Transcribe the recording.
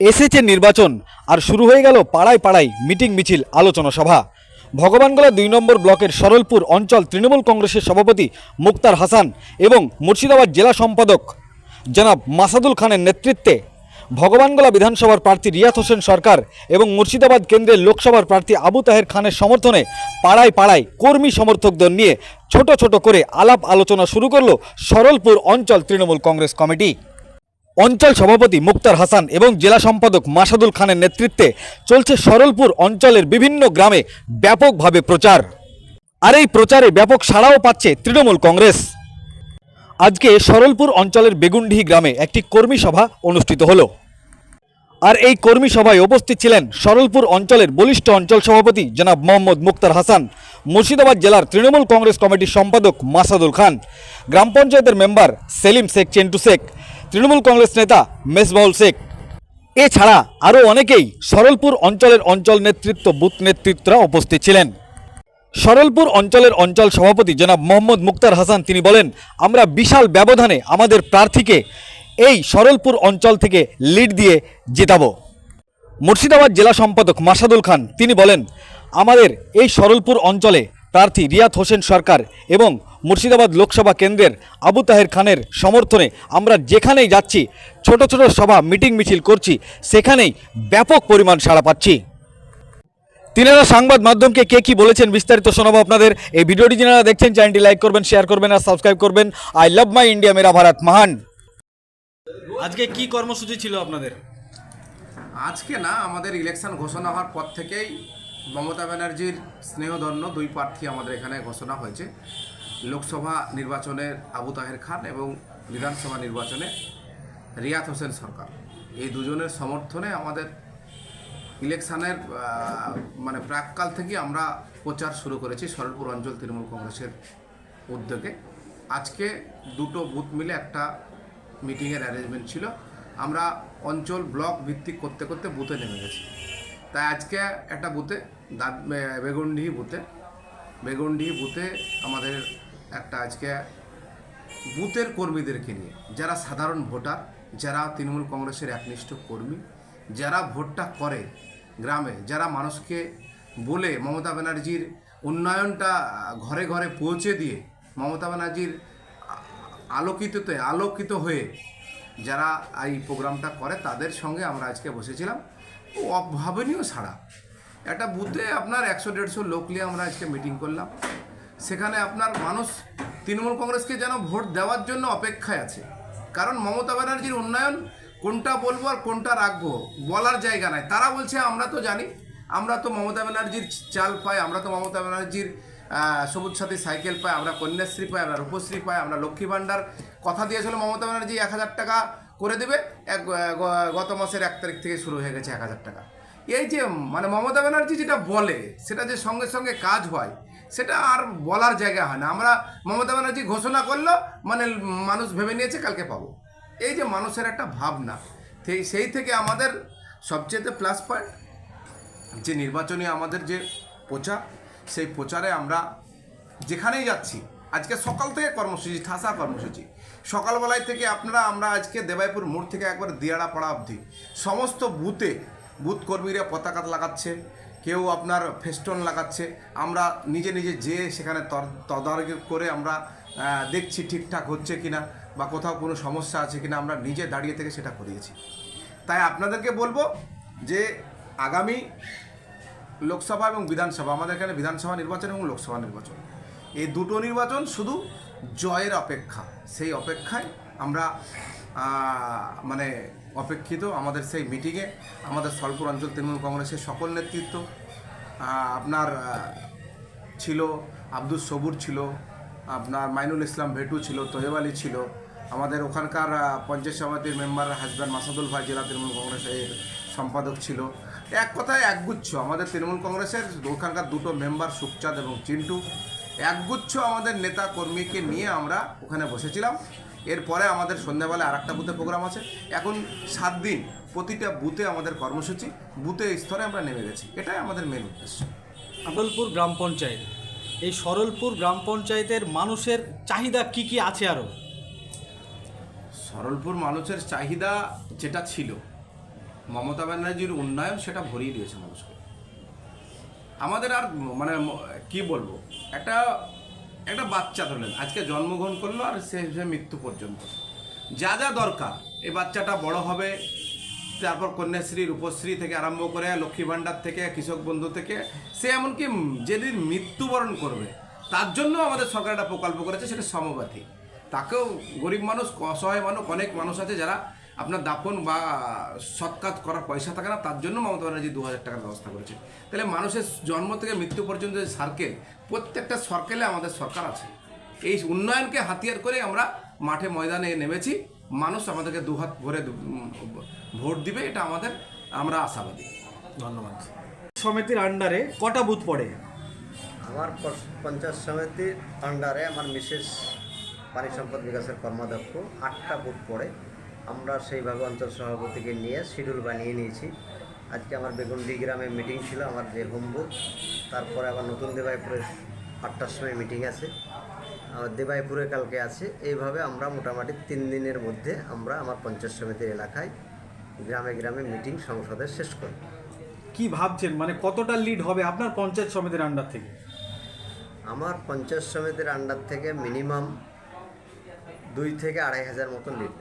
এসেছে নির্বাচন আর শুরু হয়ে গেল পাড়ায় পাড়ায় মিটিং মিছিল আলোচনা সভা। ভগবানগোলা দুই নম্বর ব্লকের সরলপুর অঞ্চল তৃণমূল কংগ্রেসের সভাপতি মুক্তার হাসান এবং মুর্শিদাবাদ জেলা সম্পাদক জনাব মাসাদুল খানের নেতৃত্বে ভগবানগোলা বিধানসভার প্রার্থী রিয়াত হোসেন সরকার এবং মুর্শিদাবাদ কেন্দ্রের লোকসভার প্রার্থী আবু তাহের খানের সমর্থনে পাড়ায় পাড়ায় কর্মী সমর্থকদের নিয়ে ছোট ছোট করে আলাপ আলোচনা শুরু করল সরলপুর অঞ্চল তৃণমূল কংগ্রেস কমিটি। অঞ্চল সভাপতি মুক্তার হাসান এবং জেলা সম্পাদক মাসাদুল খানের নেতৃত্বে চলছে সরলপুর অঞ্চলের বিভিন্ন গ্রামে ব্যাপকভাবে প্রচার। আর এই প্রচারে ব্যাপক সাড়াও পাচ্ছে তৃণমূল কংগ্রেস। আজকে সরলপুর অঞ্চলের বেগুনডিহি গ্রামে একটি কর্মী সভা অনুষ্ঠিত হলো। আর এই কর্মী সভায় উপস্থিত ছিলেন সরলপুর অঞ্চলের বলিষ্ঠ অঞ্চল সভাপতি জনাব মোহাম্মদ মুক্তার হাসান, মুর্শিদাবাদ জেলার তৃণমূল কংগ্রেস কমিটির সম্পাদক মাসাদুল খান, গ্রাম পঞ্চায়েতের মেম্বার সেলিম শেখ, চেন্টু শেখ তৃণমূল কংগ্রেস নেতা মেসবাউল শেখ। এছাড়া আরও অনেকেই সরলপুর অঞ্চলের অঞ্চল নেতৃত্ব, বুথ নেতৃত্বরা উপস্থিত ছিলেন। সরলপুর অঞ্চলের অঞ্চল সভাপতি জনাব মোহাম্মদ মুক্তার হাসান তিনি বলেন, আমরা বিশাল ব্যবধানে আমাদের প্রার্থীকে এই সরলপুর অঞ্চল থেকে লিড দিয়ে জেতাবো। মুর্শিদাবাদ জেলা সম্পাদক মাসাদুল খান তিনি বলেন, আমাদের এই সরলপুর অঞ্চলে প্রার্থী রিয়াত হোসেন সরকার এবং মুর্শিদাবাদ লোকসভা কেন্দ্রের আবু তাহের খানের সমর্থনে আমরা যেখানেই যাচ্ছি, ছোট ছোট সভা, মিটিং মিছিল করছি, সেখানেই ব্যাপক পরিমাণ সাড়া পাচ্ছি। তিনারা সংবাদ মাধ্যমকে কে কি বলেছেন বিস্তারিত শোনাবো আপনাদের। এই ভিডিওটি যারা দেখছেন, চ্যানেলটি লাইক করবেন, শেয়ার করবেন আর সাবস্ক্রাইব করবেন। আই লাভ মাই ইন্ডিয়া, মেরা ভারত মহান। আজকে কি কর্মসূচি ছিল আপনাদের? আজকে না, আমাদের ইলেকশন ঘোষণা হওয়ার পর থেকেই মমতা ব্যানার্জির স্নেহধন্য দুই প্রার্থী আমাদের এখানে ঘোষণা হয়েছে। লোকসভা নির্বাচনের আবু তাহের খান এবং বিধানসভা নির্বাচনে রিয়াত হোসেন সরকার। এই দুজনের সমর্থনে আমাদের ইলেকশানের মানে প্রাককাল থেকে আমরা প্রচার শুরু করেছি সরলপুর অঞ্চল তৃণমূল কংগ্রেসের উদ্যোগে। আজকে দুটো বুথ মিলে একটা মিটিংয়ের অ্যারেঞ্জমেন্ট ছিল। আমরা অঞ্চল ব্লক ভিত্তিক করতে করতে বুথে নেমে গেছি। তাই আজকে একটা বুথে দাঁত বেগুনডিহি বুথে। বেগুনডিহি বুথে আমাদের একটা আজকে বুথের কর্মীদেরকে নিয়ে, যারা সাধারণ ভোটার, যারা তৃণমূল কংগ্রেসের একনিষ্ঠ কর্মী, যারা ভোটটা করে গ্রামে, যারা মানুষকে বলে মমতা ব্যানার্জির উন্নয়নটা ঘরে ঘরে পৌঁছে দিয়ে মমতা ব্যানার্জির আলোকিততে, আলোকিত হয়ে যারা এই প্রোগ্রামটা করে, তাদের সঙ্গে আমরা আজকে বসেছিলাম। অভাবনীয় ছাড়া একটা বুথে আপনার একশো দেড়শো লোক নিয়ে আমরা আজকে মিটিং করলাম। সেখানে আপনার মানুষ তৃণমূল কংগ্রেসকে যেন ভোট দেওয়ার জন্য অপেক্ষায় আছে। কারণ মমতা ব্যানার্জির উন্নয়ন কোনটা বলব আর কোনটা রাখব বলার জায়গা নাই। তারা বলছে, আমরা তো জানি, আমরা তো মমতা ব্যানার্জির চাল পাই, আমরা তো মমতা ব্যানার্জির সবুজ সাথী সাইকেল পাই, আমরা কন্যাশ্রী পাই, আমরা রূপশ্রী পাই, আমরা লক্ষ্মী ভাণ্ডার। কথা দিয়েছিল মমতা ব্যানার্জি, এক হাজার টাকা করে দেবে, এক গত মাসের এক তারিখ থেকে শুরু হয়ে গেছে এক হাজার টাকা। এই যে মানে মমতা ব্যানার্জি যেটা বলে, সেটা যে সঙ্গে সঙ্গে কাজ হয় সেটা আর বলার জায়গা হয় না। আমরা মমতা ব্যানার্জি ঘোষণা করল মানে মানুষ ভেবে নিয়েছে কালকে পাবো। এই যে মানুষের একটা ভাবনা সেই- থেকে আমাদের সবচেয়ে প্লাস পয়েন্ট যে নির্বাচনী আমাদের যে প্রচার, সেই প্রচারে আমরা যেখানেই যাচ্ছি, আজকে সকাল থেকে কর্মসূচি, ঠাসা কর্মসূচি। সকালবেলায় থেকে আপনারা, আমরা আজকে দেবাইপুর মোড় থেকে একবার দিয়াড়া পাড়া অবধি সমস্ত বুথে, বুথ কর্মীরা পতাকা লাগাচ্ছে কেউ আপনার ফেস্টন লাগাচ্ছে। আমরা নিজে নিজে যেয়ে সেখানে তদারকি করে আমরা দেখছি ঠিকঠাক হচ্ছে কি না বা কোথাও কোনো সমস্যা আছে কি না আমরা নিজে দাঁড়িয়ে থেকে সেটা করিয়েছি। তাই আপনাদেরকে বলব যে আগামী লোকসভা এবং বিধানসভা, আমাদের এখানে বিধানসভা নির্বাচন এবং লোকসভা নির্বাচন। এই দুটো নির্বাচন শুধু জয়ের অপেক্ষা। সেই অপেক্ষায় আমরা মানে অপেক্ষিত আমাদের সেই মিটিংয়ে আমাদের সলপুর অঞ্চল তৃণমূল কংগ্রেসের সকল নেতৃত্ব আপনার ছিল আব্দুল সবুর ছিল, আপনার মাইনুল ইসলাম ভেটু ছিল, তোহেব আলী ছিল, আমাদের ওখানকার পঞ্চায়েত সমিতির মেম্বার হাজব্যান্ড মাসাদুল ভাই জেলা তৃণমূল কংগ্রেসের সম্পাদক ছিল। এক কথায় একগুচ্ছ, আমাদের তৃণমূল কংগ্রেসের ওখানকার দুটো মেম্বার সুখচাঁদ এবং চিন্টু। একগুচ্ছ আমাদের নেতা কর্মীকে নিয়ে আমরা ওখানে বসেছিলাম। এরপরে আমাদের সন্ধ্যাবেলায় আর একটা বুথে প্রোগ্রাম আছে। এখন সাত দিন প্রতিটা বুথে আমাদের কর্মসূচি বুথে স্তরে আমরা নেমে গেছি। এটাই আমাদের মেন উদ্দেশ্য। আদলপুর গ্রাম পঞ্চায়েত এই সরলপুর গ্রাম পঞ্চায়েতের মানুষের চাহিদা কি কি আছে আরও সরলপুর মানুষের চাহিদা যেটা ছিল মমতা ব্যানার্জির উন্নয়ন সেটা ভরিয়ে দিয়েছে মানুষকে। আমাদের আর মানে কি বলব? একটা একটা বাচ্চা ধরলেন। আজকে জন্মগ্রহণ করল আর সে সে মৃত্যু পর্যন্ত। যা যা দরকার, এই বাচ্চাটা বড় হবে, তারপর কন্যাশ্রী, রূপশ্রী থেকে আরম্ভ করে লক্ষ্মী ভাণ্ডার থেকে, কৃষক বন্ধু থেকে, সে এমনকি যেদিন মৃত্যুবরণ করবে, তার জন্য আমাদের সরকার একটা প্রকল্প করেছে, সেটা সমবাথী তাকেও গরিব মানুষ, অসহায় মানুষ, অনেক মানুষ আছে যারা আপনার দাফন বা সৎকাত করার পয়সা থাকে না তার জন্য মমতা ব্যানার্জি দু হাজার টাকার ব্যবস্থা করেছে। তাহলে মানুষের জন্ম থেকে মৃত্যু পর্যন্ত যে সার্কেল প্রত্যেকটা সার্কেলে আমাদের সরকার আছে। এই উন্নয়নকে হাতিয়ার করে আমরা মাঠে ময়দানে নেমেছি মানুষ আমাদেরকে দুহাত ভরে ভোট দিবে এটা আমাদের আমরা আশাবাদী। ধন্যবাদ। সমিতির আন্ডারে কটা বুথ পড়ে? আমার পঞ্চায়েত সমিতির আন্ডারে আমার মিসেস পানি সম্পদ বিকাশের কর্মাধ্যক্ষ আটটা বুথ পড়ে। আমরা সেইভাবে অঞ্চল সভাপতিকে নিয়ে শিডিউল বানিয়ে নিয়েছি। আজকে আমার বেগুনডি গ্রামে মিটিং ছিল আমার যে হোম বুথ তারপরে আবার নতুন দেবাইপুরে আটটার সময় মিটিং আছে। আবার দেবাইপুরে কালকে আছে। এইভাবে আমরা মোটামুটি তিন দিনের মধ্যে আমরা আমার পঞ্চায়েত সমিতির এলাকায় গ্রামে গ্রামে মিটিং সংসদে শেষ করি। কি ভাবছেন? মানে কতটা লিড হবে আপনার পঞ্চায়েত সমিতির আন্ডার থেকে? আমার পঞ্চায়েত সমিতির আন্ডার থেকে মিনিমাম দুই থেকে আড়াই হাজার মতন লিড